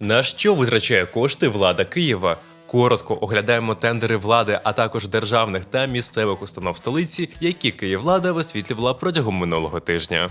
На що витрачає кошти влада Києва? Коротко оглядаємо тендери влади, а також державних та місцевих установ столиці, які Київлада висвітлювала протягом минулого тижня.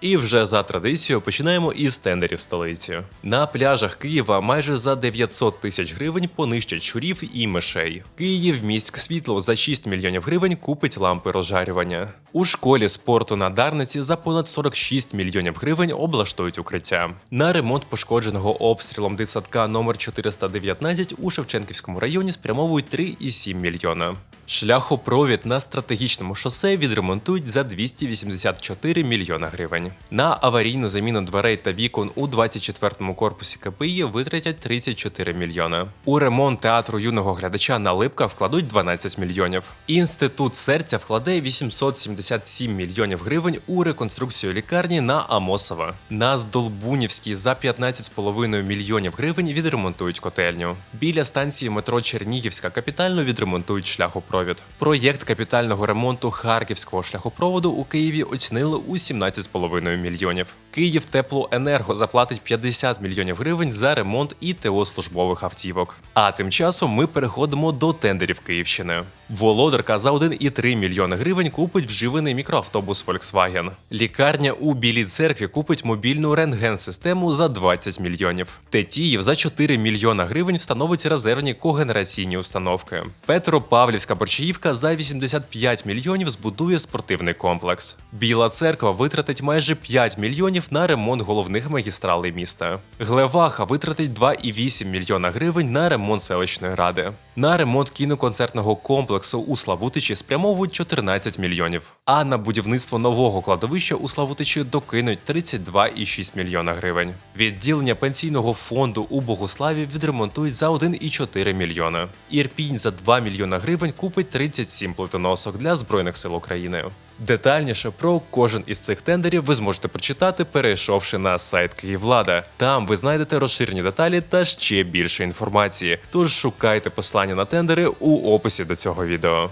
І вже за традицією починаємо із тендерів столиці. На пляжах Києва майже за 900 тисяч гривень понищать щурів і мишей. Київ міськ світло за 6 мільйонів гривень купить лампи розжарювання. У школі спорту на Дарниці за понад 46 мільйонів гривень облаштують укриття. На ремонт пошкодженого обстрілом дитсадка номер 419 у Шевченківському районі спрямовують 3,7 мільйона. Шляхопровід на стратегічному шосе відремонтують за 284 мільйона гривень. На аварійну заміну дверей та вікон у 24-му корпусі КПІ витратять 34 мільйона. У ремонт театру юного глядача на Липка вкладуть 12 мільйонів. Інститут серця вкладе 877 мільйонів гривень у реконструкцію лікарні на Амосова. На Здолбунівській за 15,5 мільйонів гривень відремонтують котельню. Біля станції метро Чернігівська капітально відремонтують шляхопровід. Проєкт капітального ремонту харківського шляхопроводу у Києві оцінили у 17,5 мільйонів. Київ теплоенерго заплатить 50 мільйонів гривень за ремонт і ТО службових автівок. А тим часом ми переходимо до тендерів Київщини. Володарка за 1,3 мільйони гривень купить вживаний мікроавтобус Volkswagen. Лікарня у Білій церкві купить мобільну рентген-систему за 20 мільйонів. Тетіїв за 4 мільйона гривень встановить резервні когенераційні установки. Петропавлівська борчаївка за 85 мільйонів збудує спортивний комплекс. Біла церква витратить майже 5 мільйонів на ремонт головних магістралей міста. Глеваха витратить 2,8 мільйона гривень на ремонт селищної ради. На ремонт кіноконцертного комплексу у Славутичі спрямовують 14 мільйонів. А на будівництво нового кладовища у Славутичі докинуть 32,6 мільйона гривень. Відділення пенсійного фонду у Богославі відремонтують за 1,4 мільйона. Ірпінь за 2 мільйона гривень купить 37 плитоносок для Збройних сил України. Детальніше про кожен із цих тендерів ви зможете прочитати, перейшовши на сайт Київлада. Там ви знайдете розширені деталі та ще більше інформації. Тож шукайте послання на тендери у описі до цього відео.